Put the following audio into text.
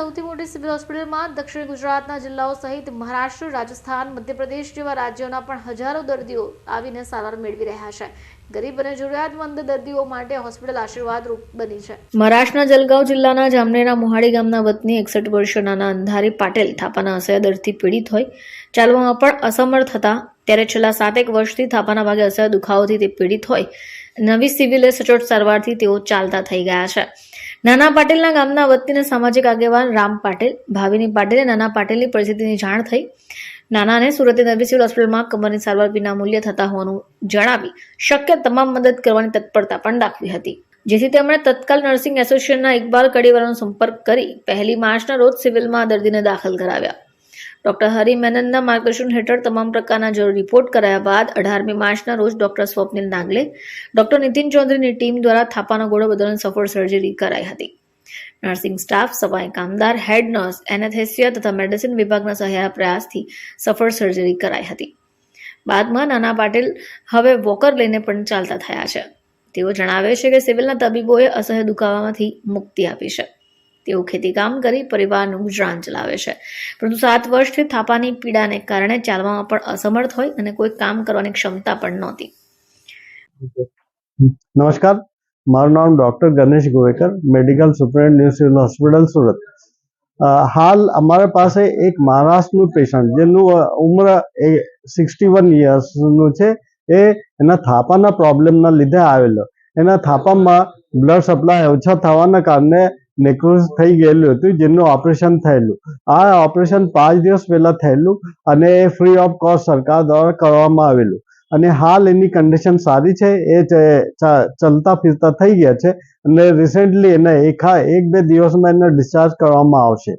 સૌથી મોટી સિવિલ હોસ્પિટલમાં દક્ષિણ ગુજરાતના જિલ્લાઓ સહિત મહારાષ્ટ્ર, રાજસ્થાન, મધ્યપ્રદેશ જેવા રાજ્યોના પણ હજારો દર્દીઓ આવીને સારવાર મેળવી રહ્યા છે. ગરીબ અને જરૂરિયાતમંદ દર્દીઓ માટે હોસ્પિટલ આશીર્વાદરૂપ બની છે. મહારાષ્ટ્રના જલગાંવ જિલ્લાના જામનેરા મોહાડી ગામના વતની એકસઠ વર્ષના અંધારી પાટેલ થાપાના અસહ્ય દર્દથી પીડિત હોય. ચાલવામાં પણ અસમર્થ હતા. ત્યારે છેલ્લા સાતેક વર્ષથી થાપાના ભાગે અસહ્ય દુખાવોથી તે પીડિત હોય. નવી સિવિલે સચોટ સારવારથી તેઓ ચાલતા થઈ ગયા છે. નાના પાટેલના ગામના વતીને સામાજિક આગેવાન રામ પાટેલ, ભાવિની પાટીલે નાના પાટેલની પરિસ્થિતિની જાણ થઈ. નાનાને સુરતની નવી સિવિલ હોસ્પિટલમાં કમરની સારવાર વિના મૂલ્ય થતા હોવાનું જણાવી શક્ય તમામ મદદ કરવાની તત્પરતા પણ દાખવી હતી. જેથી તેમણે તત્કાલ નર્સિંગ એસોસિએશનના ઇકબાલ કડીવાલાનો સંપર્ક કરી પહેલી માર્ચના રોજ સિવિલમાં દર્દીને દાખલ કરાવ્યા. ડોક્ટર હરિ મેનનના માર્ગદર્શન હેઠળ તમામ પ્રકારના જરૂરી રિપોર્ટ કરાયા બાદ અઢારમી માર્ચના રોજ ડોક્ટર સ્વપ્નિલ નાગલે ડોક્ટર નીતિન ચૌધરીની ટીમ દ્વારા થાપાનો ગોળો બદલવાની સફળ સર્જરી કરાઈ હતી. નર્સિંગ સ્ટાફ, સફાઈ કામદાર, હેડ નર્સ એનેથેસિયા તથા મેડિસિન વિભાગના સહાય પ્રયાસથી સફળ સર્જરી કરાઈ હતી. બાદમાં નાના પાટીલ હવે વોકર લઈને પણ ચાલતા થયા છે. તેઓ જણાવે છે કે સિવિલના તબીબોએ અસહ્ય દુખાવામાંથી મુક્તિ આપી છે. તેઓ ખેતીકામ કરી પરિવારનું ગુજરાન ચલાવે છે. પરંતુ સાત વર્ષથી થાપાની પીડાને કારણે ચાલવામાં પણ અસમર્થ હોય અને કોઈ કામ કરવાની ક્ષમતા પણ નહોતી. નમસ્કાર. મારું નામ doctor Ganesh Govekar, medical superintendent new civil hospital Surat. હાલ અમારા પાસે એક મહારાષ્ટ્રનું પેશન્ટ, જેનું ઉંમર એ સિક્સટી વન યર્સનું છે. એ એના થાપાના પ્રોબ્લેમના લીધે આવેલો. એના થાપામાં બ્લડ સપ્લાય ઓછા થવાના કારણે નેક્રોઝ થઈ ગયેલું હતું, જેનું ઓપરેશન થયેલું. આ ઓપરેશન પાંચ દિવસ પહેલા થયેલું અને ફ્રી ઓફ કોસ્ટ સરકાર દ્વારા કરવામાં આવેલું. અને હાલ એની કન્ડિશન સારી છે, એ ચલતા ફિરતા થઈ ગયા છે અને રિસેન્ટલી એને એકા એક બે દિવસમાં એને ડિસ્ચાર્જ કરવામાં આવશે.